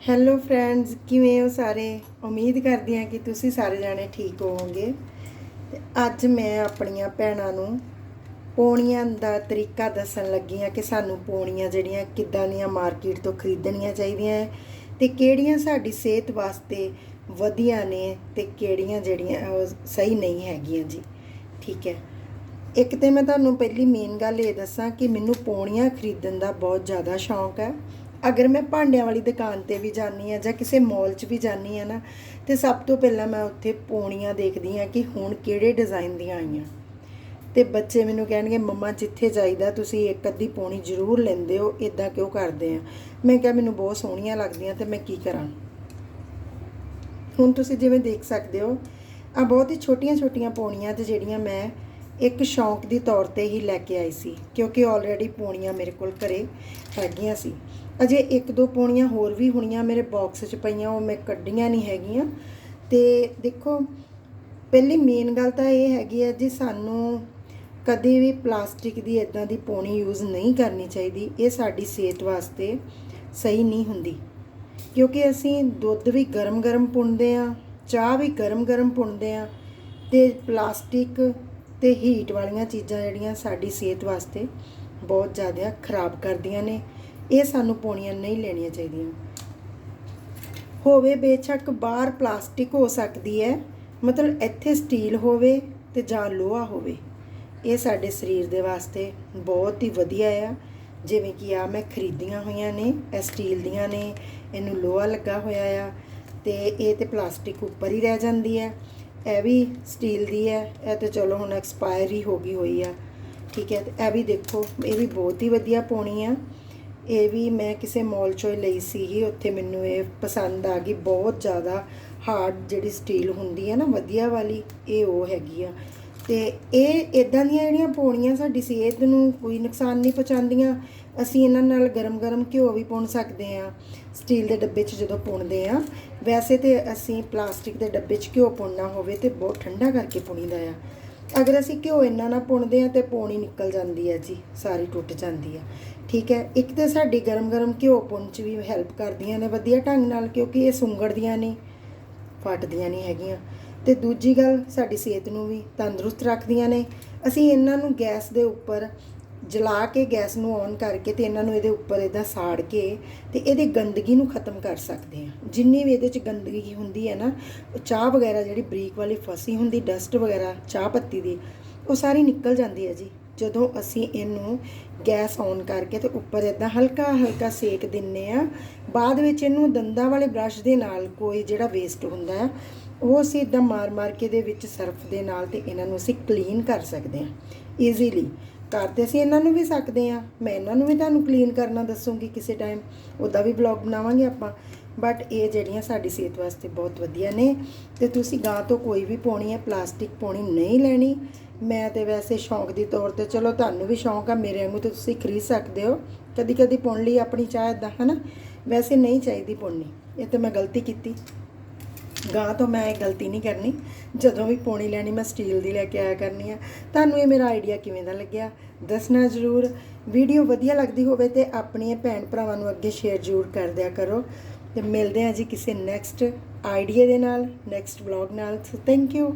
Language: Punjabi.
ਹੈਲੋ ਫਰੈਂਡਸ ਕਿਵੇਂ ਹੋ ਸਾਰੇ? ਉਮੀਦ ਕਰਦੀ ਹਾਂ ਕਿ ਤੁਸੀਂ ਸਾਰੇ ਜਾਣੇ ਠੀਕ ਹੋਵੋਗੇ। ਤੇ ਅੱਜ ਮੈਂ ਆਪਣੀਆਂ ਭੈਣਾਂ ਨੂੰ ਪੌਣੀਆਂ ਦਾ ਤਰੀਕਾ ਦੱਸਣ ਲੱਗੀ ਹਾਂ ਕਿ ਸਾਨੂੰ ਪੌਣੀਆਂ ਜਿਹੜੀਆਂ ਕਿੱਦਾਂ ਦੀਆਂ ਮਾਰਕੀਟ ਤੋਂ ਖਰੀਦਣੀਆਂ ਚਾਹੀਦੀਆਂ ਹੈ ਤੇ ਕਿਹੜੀਆਂ ਸਾਡੀ ਸਿਹਤ ਵਾਸਤੇ ਵਧੀਆ ਨੇ ਤੇ ਕਿਹੜੀਆਂ ਜਿਹੜੀਆਂ ਉਹ ਸਹੀ ਨਹੀਂ ਹੈਗੀਆਂ ਜੀ। ਠੀਕ ਹੈ। ਇੱਕ ਤੇ ਮੈਂ ਤੁਹਾਨੂੰ ਪਹਿਲੀ ਮੇਨ ਗੱਲ ਇਹ ਦੱਸਾਂ ਕਿ ਮੈਨੂੰ ਪੌਣੀਆਂ ਖਰੀਦਣ ਦਾ ਬਹੁਤ ਜ਼ਿਆਦਾ ਸ਼ੌਂਕ ਹੈ। ਅਗਰ ਮੈਂ ਭਾਂਡਿਆਂ ਵਾਲੀ ਦੁਕਾਨ ਤੇ ਵੀ ਜਾਂਦੀ ਆ ਜਾਂ ਕਿਸੇ ਮਾਲ 'ਚ ਵੀ ਜਾਂਦੀ ਆ ਨਾ, ਤੇ ਸਭ ਤੋਂ ਪਹਿਲਾਂ ਮੈਂ ਉੱਥੇ ਪੌਣੀਆਂ ਦੇਖਦੀ ਆ ਕਿ ਹੁਣ ਕਿਹੜੇ ਡਿਜ਼ਾਈਨ ਦੀਆਂ ਆਈਆਂ। ਤੇ ਬੱਚੇ ਮੈਨੂੰ ਕਹਿਣਗੇ, ਮੰਮਾ, ਜਿੱਥੇ ਜਾਈਦਾ, ਤੁਸੀਂ ਇੱਕ ਅੱਧੀ ਪੌਣੀ ਜ਼ਰੂਰ ਲੈਂਦੇ ਹੋ ਇਦਾਂ ਕਿਉਂ ਕਰਦੇ ਆ? ਮੈਂ ਕਿਹਾ, ਮੈਨੂੰ ਬਹੁਤ ਸੋਹਣੀਆਂ ਲੱਗਦੀਆਂ ਤੇ ਮੈਂ ਕੀ ਕਰਾਂ? ਹੁਣ ਤੁਸੀਂ ਜਿਵੇਂ ਦੇਖ ਸਕਦੇ ਹੋ ਆ ਬਹੁਤ ਹੀ ਛੋਟੀਆਂ-ਛੋਟੀਆਂ ਪੌਣੀਆਂ ਤੇ ਜਿਹੜੀਆਂ ਮੈਂ ਇੱਕ ਸ਼ੌਂਕ ਦੀ ਤੌਰ ਤੇ ਹੀ ਲੈ ਕੇ ਆਈ ਸੀ, ਕਿਉਂਕਿ ਆਲਰੇਡੀ ਪੌਣੀਆਂ ਮੇਰੇ ਕੋਲ ਘਰੇ ਹੈਗੀਆਂ ਸੀ। ਅਜੇ ਇੱਕ ਦੋ ਪੌਣੀਆਂ ਹੋਰ ਵੀ ਹੋਣੀਆਂ ਮੇਰੇ ਬਾਕਸ 'ਚ ਪਈਆਂ, ਉਹ ਮੈਂ ਕੱਢੀਆਂ ਨਹੀਂ ਹੈਗੀਆਂ। ਤੇ ਦੇਖੋ, ਪਹਿਲੀ ਮੇਨ ਗੱਲ ਤਾਂ ਇਹ ਹੈਗੀ ਹੈ ਜੀ, ਸਾਨੂੰ ਕਦੇ ਵੀ ਪਲਾਸਟਿਕ ਦੀ ਇਦਾਂ ਦੀ ਪੌਣੀ ਯੂਜ਼ ਨਹੀਂ ਕਰਨੀ ਚਾਹੀਦੀ। ਇਹ ਸਾਡੀ ਸਿਹਤ ਵਾਸਤੇ ਸਹੀ ਨਹੀਂ ਹੁੰਦੀ। ਕਿਉਂਕਿ ਅਸੀਂ ਦੁੱਧ ਵੀ ਗਰਮ-ਗਰਮ ਪੁੰਦੇ ਆ ਚਾਹ ਵੀ ਗਰਮ-ਗਰਮ ਪੁੰਦੇ ਆ ਤੇ ਪਲਾਸਟਿਕ ਤੇ ਹੀਟ ਵਾਲੀਆਂ ਚੀਜ਼ਾਂ ਜਿਹੜੀਆਂ ਸਾਡੀ ਸਿਹਤ ਵਾਸਤੇ ਬਹੁਤ ਜ਼ਿਆਦਾ ਖਰਾਬ ਕਰਦੀਆਂ ਨੇ। ਇਹ ਸਾਨੂੰ ਪਾਉਣੀਆਂ ਨਹੀਂ ਲੈਣੀਆਂ ਚਾਹੀਦੀਆਂ। ਹੋਵੇ ਬੇਸ਼ੱਕ ਬਾਹਰ ਪਲਾਸਟਿਕ ਹੋ ਸਕਦੀ ਹੈ, ਮਤਲਬ ਇੱਥੇ ਸਟੀਲ ਹੋਵੇ ਤੇ ਜਾਂ ਲੋਹਾ ਹੋਵੇ। ਇਹ ਸਾਡੇ ਸਰੀਰ ਦੇ ਵਾਸਤੇ ਬਹੁਤ ਹੀ ਵਧੀਆ ਆ। ਜਿਵੇਂ ਕਿ ਆ ਮੈਂ ਖਰੀਦੀਆਂ ਹੋਈਆਂ ਨੇ, ਇਹ ਸਟੀਲ ਦੀਆਂ ਨੇ, ਇਹਨੂੰ ਲੋਹਾ ਲੱਗਾ ਹੋਇਆ ਆ ਤੇ ਇਹ ਤੇ ਪਲਾਸਟਿਕ ਉੱਪਰ ਹੀ ਰਹਿ ਜਾਂਦੀ ਹੈ। ਇਹ ਵੀ ਸਟੀਲ ਦੀ ਹੈ, ਇਹ ਤੇ ਚਲੋ ਹੁਣ ਐਕਸਪਾਇਰ ਹੀ ਹੋ ਗਈ ਹੋਈ ਆ, ਠੀਕ ਹੈ, ਇਹ ਵੀ ਦੇਖੋ, ਇਹ ਵੀ ਬਹੁਤ ਹੀ ਵਧੀਆ ਪੌਣੀ ਆ। ਇਹ ਵੀ ਮੈਂ ਕਿਸੇ ਮਾਲ ਚੋਂ ਲਈ ਸੀ ਉੱਥੇ ਮੈਨੂੰ ਇਹ ਪਸੰਦ ਆ ਗਈ, ਬਹੁਤ ਜ਼ਿਆਦਾ ਹਾਰਡ ਜਿਹੜੀ ਸਟੀਲ ਹੁੰਦੀ ਹੈ ਨਾ, ਵਧੀਆ ਵਾਲੀ, ਇਹ ਉਹ ਹੈਗੀ ਆ। ਤੇ ਇਹ ਇਦਾਂ ਦੀਆਂ ਜਿਹੜੀਆਂ ਪੌਣੀਆਂ ਸਾਡੀ ਸਿਹਤ ਨੂੰ ਕੋਈ ਨੁਕਸਾਨ ਨਹੀਂ ਪਹੁੰਚਾਉਂਦੀਆਂ, ਅਸੀਂ ਇਹਨਾਂ ਨਾਲ ਗਰਮ-ਗਰਮ ਘਿਓ ਵੀ ਪੁਣ ਸਕਦੇ ਆ ਸਟੀਲ ਦੇ ਡੱਬੇ 'ਚ ਜਦੋਂ ਪੁਣਦੇ ਆ ਵੈਸੇ ਤੇ ਅਸੀਂ ਪਲਾਸਟਿਕ ਦੇ ਡੱਬੇ 'ਚ ਘਿਓ ਪੁਣਨਾ ਹੋਵੇ ਤੇ ਬਹੁਤ ਠੰਡਾ ਕਰਕੇ ਪੁਣੀਦਾ ਆ। ਅਗਰ ਅਸੀਂ ਘਿਓ ਇੰਨਾ ਨਾ ਪੁਣਦੇ ਆ ਤੇ ਪੌਣੀ ਨਿਕਲ ਜਾਂਦੀ ਹੈ ਜੀ, ਸਾਰੀ ਟੁੱਟ ਜਾਂਦੀ ਆ ਠੀਕ ਹੈ, ਇੱਕ ਤੇ ਸਾਡੀ ਗਰਮ-ਗਰਮ ਘਿਓ ਪੁਣ 'ਚ ਵੀ ਹੈਲਪ ਕਰਦੀਆਂ ਨੇ ਵਧੀਆ ਢੰਗ ਨਾਲ ਕਿਉਂਕਿ ਇਹ ਸੁੰਗੜਦੀਆਂ ਨਹੀਂ ਫਟਦੀਆਂ ਨਹੀਂ ਹੈਗੀਆਂ। ਤੇ ਦੂਜੀ ਗੱਲ ਸਾਡੀ ਸਿਹਤ ਨੂੰ ਵੀ ਤੰਦਰੁਸਤ ਰੱਖਦੀਆਂ ਨੇ। ਅਸੀਂ ਇਹਨਾਂ ਨੂੰ ਗੈਸ ਦੇ ਉੱਪਰ ਜਲਾ ਕੇ ਗੈਸ ਨੂੰ ਔਨ ਕਰਕੇ ਤੇ ਇਹਨਾਂ ਨੂੰ ਇਹਦੇ ਉੱਪਰ ਇਦਾਂ ਸਾੜ ਕੇ ਤੇ ਇਹਦੀ ਗੰਦਗੀ ਨੂੰ ਖਤਮ ਕਰ ਸਕਦੇ ਹਾਂ। ਜਿੰਨੀ ਵੀ ਇਹਦੇ ਚ ਗੰਦਗੀ ਹੁੰਦੀ ਹੈ ਨਾ ਚਾਹ ਵਗੈਰਾ ਜਿਹੜੀ ਬਰੀਕ ਵਾਲੀ ਫਸੀ ਹੁੰਦੀ, ਡਸਟ ਵਗੈਰਾ, ਚਾਹ ਪੱਤੀ ਦੀ, ਉਹ ਸਾਰੀ ਨਿਕਲ ਜਾਂਦੀ ਹੈ ਜੀ। ਜਦੋਂ ਅਸੀਂ ਇਹਨੂੰ ਗੈਸ ਔਨ ਕਰਕੇ ਤੇ ਉੱਪਰ ਇਦਾਂ ਹਲਕਾ ਹਲਕਾ ਸੇਕ ਦਿੰਨੇ ਆ ਬਾਅਦ ਵਿੱਚ ਇਹਨੂੰ ਦੰਦਾਂ ਵਾਲੇ ਬ੍ਰਸ਼ ਦੇ ਨਾਲ ਕੋਈ ਜਿਹੜਾ ਵੇਸਟ ਹੁੰਦਾ ਹੈ ਉਹ ਅਸੀਂ ਇਦਾਂ ਮਾਰ-ਮਾਰ ਕੇ ਦੇ ਵਿੱਚ ਸਰਫ ਦੇ ਨਾਲ ਤੇ ਇਹਨਾਂ ਨੂੰ ਅਸੀਂ ਕਲੀਨ ਕਰ ਸਕਦੇ ਹਾਂ ਈਜ਼ੀਲੀ ਕਰਦੇ ਅਸੀਂ ਇਹਨਾਂ ਨੂੰ ਵੀ ਸਕਦੇ ਆ ਮੈਂ ਇਹਨਾਂ ਨੂੰ ਵੀ ਤੁਹਾਨੂੰ ਕਲੀਨ ਕਰਨਾ ਦੱਸੂਗੀ ਕਿਸੇ ਟਾਈਮ ਉਹਦਾ ਵੀ ਵਲੌਗ ਬਣਾਵਾਂਗੇ ਆਪਾਂ। ਬਟ ਇਹ ਜਿਹੜੀਆਂ ਸਾਡੀ ਸਿਹਤ ਵਾਸਤੇ ਬਹੁਤ ਵਧੀਆ ਨੇ ਤੇ ਤੁਸੀਂ ਗਾਂ ਤੋਂ ਕੋਈ ਵੀ ਪਾਉਣੀ ਹੈ, ਪਲਾਸਟਿਕ ਪਾਉਣੀ ਨਹੀਂ ਲੈਣੀ। ਮੈਂ ਤੇ ਵੈਸੇ ਸ਼ੌਂਕ ਦੀ ਤੌਰ ਤੇ ਚਲੋ ਤੁਹਾਨੂੰ ਵੀ ਸ਼ੌਂਕ ਆ, ਮੇਰੇ ਵਾਂਗੂ ਤੇ ਤੁਸੀਂ ਖਰੀਦ ਸਕਦੇ ਹੋ। ਕਦੀ ਕਦੀ ਪੁਣ ਲਈ ਆਪਣੀ ਚਾਹ ਇਦਾਂ ਹਨਾ? ਵੈਸੇ ਨਹੀਂ ਚਾਹੀਦੀ ਪੁਣਨੀ ਇਹ ਤੇ ਮੈਂ ਗਲਤੀ ਕੀਤੀ। ਗਾਂ ਤੋਂ ਮੈਂ ਇਹ ਗਲਤੀ ਨਹੀਂ ਕਰਨੀ। ਜਦੋਂ ਵੀ ਪੌਣੀ ਲੈਣੀ, ਮੈਂ ਸਟੀਲ ਦੀ ਲੈ ਕੇ ਆਇਆ ਕਰਨੀ ਆ। ਤੁਹਾਨੂੰ ਇਹ ਮੇਰਾ ਆਈਡੀਆ ਕਿਵੇਂ ਦਾ ਲੱਗਿਆ? ਦੱਸਣਾ ਜ਼ਰੂਰ। ਵੀਡੀਓ ਵਧੀਆ ਲੱਗਦੀ ਹੋਵੇ ਤੇ ਆਪਣੀਆਂ ਭੈਣ ਭਰਾਵਾਂ ਨੂੰ ਅੱਗੇ ਸ਼ੇਅਰ ਜ਼ਰੂਰ ਕਰ ਦਿਆ ਕਰੋ। ਤੇ ਮਿਲਦੇ ਹਾਂ ਜੀ ਕਿਸੇ ਨੈਕਸਟ ਆਈਡੀਆ ਦੇ ਨਾਲ ਨੈਕਸਟ ਵਲੌਗ ਨਾਲ। So thank you